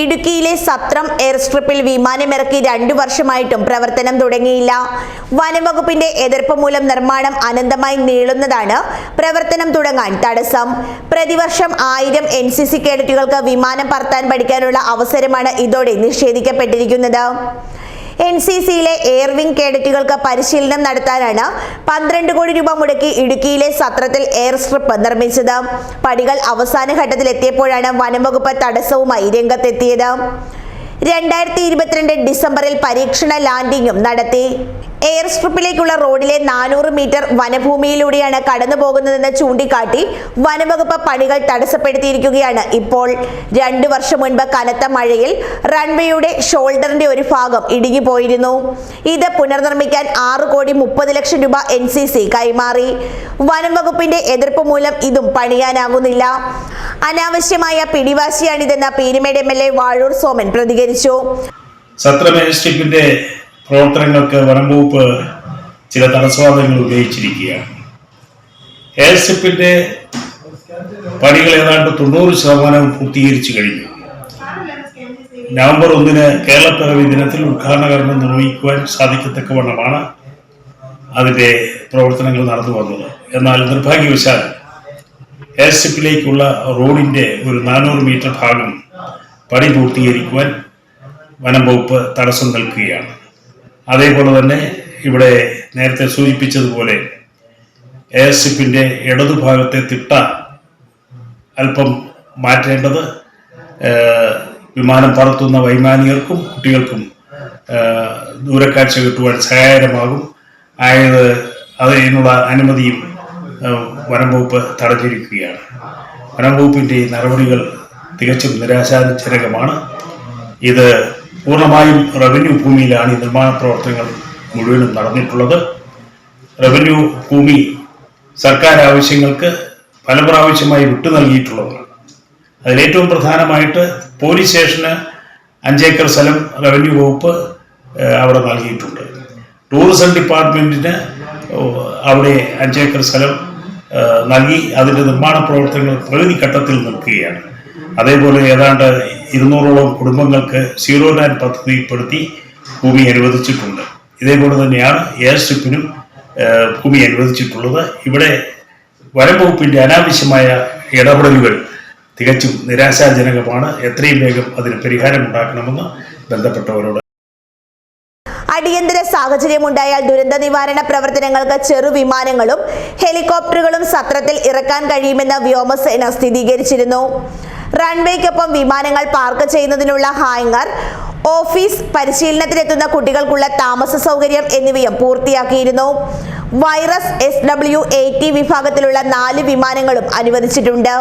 ഇടുക്കിയിലെ സത്രം എയർ സ്ട്രിപ്പിൽ വിമാനമിറക്കി രണ്ടു വർഷമായിട്ടും പ്രവർത്തനം തുടങ്ങിയില്ല. വനംവകുപ്പിന്റെ എതിർപ്പ് മൂലം നിർമ്മാണം അനന്തമായി നീളുന്നതാണ് പ്രവർത്തനം തുടങ്ങാൻ തടസ്സം. പ്രതിവർഷം ആയിരം എൻ സി സി കേഡറ്റുകൾക്ക് വിമാനം പറത്താൻ പഠിക്കാനുള്ള അവസരമാണ് ഇതോടെ നിഷേധിക്കപ്പെട്ടിരിക്കുന്നത്. എൻ സി സിയിലെ എയർവിംഗ് കേഡറ്റുകൾക്ക് പരിശീലനം നടത്താനാണ് പന്ത്രണ്ട് കോടി രൂപ മുടക്കി ഇടുക്കിയിലെ സത്രത്തിൽ എയർ സ്ട്രിപ്പ് നിർമ്മിച്ചത്. പടികൾ അവസാന ഘട്ടത്തിലെത്തിയപ്പോഴാണ് വനംവകുപ്പ് തടസ്സവുമായി രംഗത്തെത്തിയത്. രണ്ടായിരത്തി ഇരുപത്തിരണ്ട് ഡിസംബറിൽ പരീക്ഷണ ലാൻഡിംഗും നടത്തി. എയർ സ്ട്രിപ്പിലേക്കുള്ള റോഡിലെ നാനൂറ് മീറ്റർ വനഭൂമിയിലൂടെയാണ് കടന്നു പോകുന്നതെന്ന് ചൂണ്ടിക്കാട്ടി വനംവകുപ്പ് പണികൾ തടസ്സപ്പെടുത്തിയിരിക്കുകയാണ്. ഇപ്പോൾ രണ്ടു വർഷം മുൻപ് കനത്ത മഴയിൽ റൺവേയുടെ ഷോൾഡറിന്റെ ഒരു ഭാഗം ഇടുങ്ങിപ്പോയിരുന്നു ഇത് പുനർനിർമ്മിക്കാൻ ആറ് കോടി മുപ്പത് ലക്ഷം രൂപ എൻ കൈമാറി. വനംവകുപ്പിന്റെ എതിർപ്പ് മൂലം ഇതും പണിയാനാകുന്നില്ല. അനാവശ്യമായ പിടിവാശിയാണിതെന്ന് Peermade M L A Vazhoor Soman പ്രതികരിച്ചു. സത്ര പ്രവർത്തനങ്ങൾക്ക് വനം വകുപ്പ് ചില തടസ്സവാദങ്ങൾ ഉപയോഗിച്ചിരിക്കുകയാണ് എയർഷിപ്പിന്റെ പണികൾ ഏതാണ്ട് തൊണ്ണൂറ് ശതമാനവും പൂർത്തീകരിച്ചു കഴിഞ്ഞു. നവംബർ ഒന്നിന് കേരളപ്പിറവി ദിനത്തിൽ ഉദ്ഘാടന കർമ്മം നിർവഹിക്കുവാൻ സാധിക്കത്തക്കവണ്ണമാണ് അതിന്റെ പ്രവർത്തനങ്ങൾ നടന്നു വന്നത്. എന്നാൽ നിർഭാഗ്യവശാൽ എയർഷിപ്പിലേക്കുള്ള റോഡിന്റെ ഒരു നാനൂറ് മീറ്റർ ഭാഗം പണി പൂർത്തീകരിക്കുവാൻ വനം വകുപ്പ് തടസ്സം നിൽക്കുകയാണ്. അതേപോലെ തന്നെ ഇവിടെ നേരത്തെ സൂചിപ്പിച്ചതുപോലെ എയർഷിപ്പിന്റെ ഇടതുഭാഗത്തെ തിട്ട അല്പം മാറ്റേണ്ടത് വിമാനം പറത്തുന്ന വൈമാനികർക്കും കുട്ടികൾക്കും ദൂരക്കാഴ്ച കിട്ടുവാൻ സഹായകരമാകും. ആയത് അതിനുള്ള അനുമതിയും വനംവകുപ്പ് തടഞ്ഞിരിക്കുകയാണ്. വനംവകുപ്പിന്റെ നടപടികൾ തികച്ചും നിരാശാജനകമാണ്. ഇത് പൂർണമായും റവന്യൂ ഭൂമിയിലാണ് ഈ നിർമ്മാണ പ്രവർത്തനങ്ങൾ മുഴുവനും നടന്നിട്ടുള്ളത്. റവന്യൂ ഭൂമി സർക്കാർ ആവശ്യങ്ങൾക്ക് പല പ്രാവശ്യമായി വിട്ടു നൽകിയിട്ടുള്ളതാണ് അതിലേറ്റവും പ്രധാനമായിട്ട് പോലീസ് സ്റ്റേഷന് അഞ്ചേക്കർ സ്ഥലം റവന്യൂ വകുപ്പ് അവിടെ നൽകിയിട്ടുണ്ട്. ടൂറിസം ഡിപ്പാർട്ട്മെന്റിന് ഏഹ്, അവിടെ അഞ്ചേക്കർ സ്ഥലം നൽകി അതിന്റെ നിർമ്മാണ പ്രവർത്തനങ്ങൾ പ്രകൃതി ഘട്ടത്തിൽ നിൽക്കുകയാണ്. അതേപോലെ ഏതാണ്ട് ഇരുന്നൂറോളം കുടുംബങ്ങൾക്ക് സീറോ ലാൻഡ് പദ്ധതിപ്പെടുത്തി ഭൂമി അനുവദിച്ചിട്ടുണ്ട്. ഇതേപോലെ തന്നെയാണ് എയർ സ്ട്രിപ്പിനും ഭൂമി അനുവദിച്ചിട്ടുള്ളത്. ഇവിടെ വനം വകുപ്പിന്റെ അനാവശ്യമായ ഇടപെടലുകൾ തികച്ചും നിരാശാജനകമാണ്. എത്രയും വേഗം അതിന് പരിഹാരം ഉണ്ടാക്കണമെന്ന് ബന്ധപ്പെട്ടവരോട് അടിയന്തര സാഹചര്യമുണ്ടായാൽ ദുരന്ത നിവാരണ പ്രവർത്തനങ്ങൾക്ക് ചെറുവിമാനങ്ങളും ഹെലികോപ്റ്ററുകളും സത്രത്തിൽ ഇറക്കാൻ കഴിയുമെന്ന് വ്യോമസേന സ്ഥിരീകരിച്ചിരുന്നു. റൺവേക്കൊപ്പം വിമാനങ്ങൾ പാർക്ക് ചെയ്യുന്നതിനുള്ള ഹാങ്ങർ ഓഫീസ് പരിശീലനത്തിനെത്തുന്ന കുട്ടികൾക്കുള്ള താമസ സൗകര്യം എന്നിവയും പൂർത്തിയാക്കിയിരുന്നു. വൈറസ് എസ് ഡബ്ല്യു എയ്റ്റി വിഭാഗത്തിലുള്ള നാല് വിമാനങ്ങളും അനുവദിച്ചിട്ടുണ്ട്.